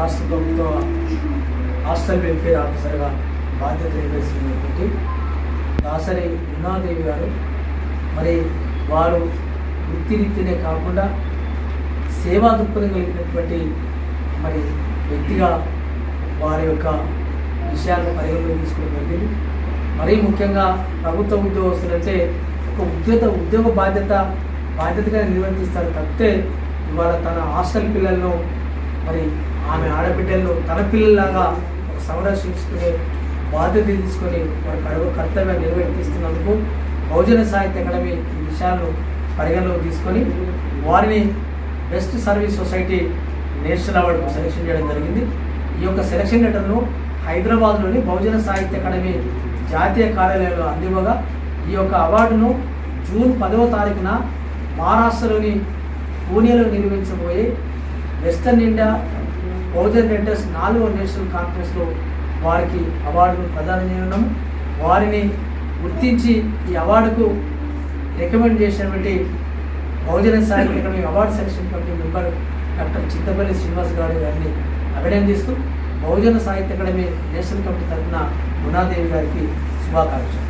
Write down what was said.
రాష్ట్ర ప్రభుత్వ hostel welfare ఆఫీసర్గా బాధ్యత నిర్వహిస్తున్నటువంటి దాసరి ఉమాదేవి గారు. మరి వారు వృత్తిరీత్యనే కాకుండా సేవా దృక్పథం కలిగినటువంటి మరి వ్యక్తిగా వారి యొక్క విషయాలను పరిగణలోకి తీసుకోవడం జరిగింది. మరీ ముఖ్యంగా ప్రభుత్వ ఉద్యోగస్తులంటే ఒక ఉద్యోగ ఉద్యోగ బాధ్యత బాధ్యతగా నిర్వర్తిస్తారు తప్పితే ఇవాళ తన హాస్టల్ పిల్లలను మరి ఆడబిడ్డలను తన పిల్లలాగా సంరక్షించుకునే బాధ్యత తీసుకొని వారి కర్తవ్యం కర్తవ్యాన్ని నిర్వర్తిస్తున్నందుకు బహుజన సాహిత్య అకాడమీ ఈ విషయాలను పరిగణలోకి తీసుకొని వారిని బెస్ట్ సర్వీస్ సొసైటీ నేషనల్ అవార్డుకు సెలెక్షన్ చేయడం జరిగింది. ఈ యొక్క సెలక్షన్ లెటర్ను హైదరాబాద్లోని బహుజన సాహిత్య అకాడమీ జాతీయ కార్యాలయంలో అందివ్వగా ఈ యొక్క అవార్డును జూన్ పదవ తారీఖున మహారాష్ట్రలోని పూణేలో నిర్మించబోయే వెస్టర్న్ ఇండియా బహుజన్ రైటర్స్ నాలుగో నేషనల్ కాన్ఫరెన్స్లో వారికి అవార్డును ప్రదానం చేయడం వారిని గుర్తించి ఈ అవార్డుకు రికమెండ్ చేసినటువంటి Bahujana Sahitya academy award selection committee member doctor Chittapalli Srinivas గారి గారిని అభినందిస్తూ బహుజన సాహిత్య అకాడమీ నేషనల్ కమిటీ తరఫున గుణాదేవి గారికి శుభాకాంక్షలు.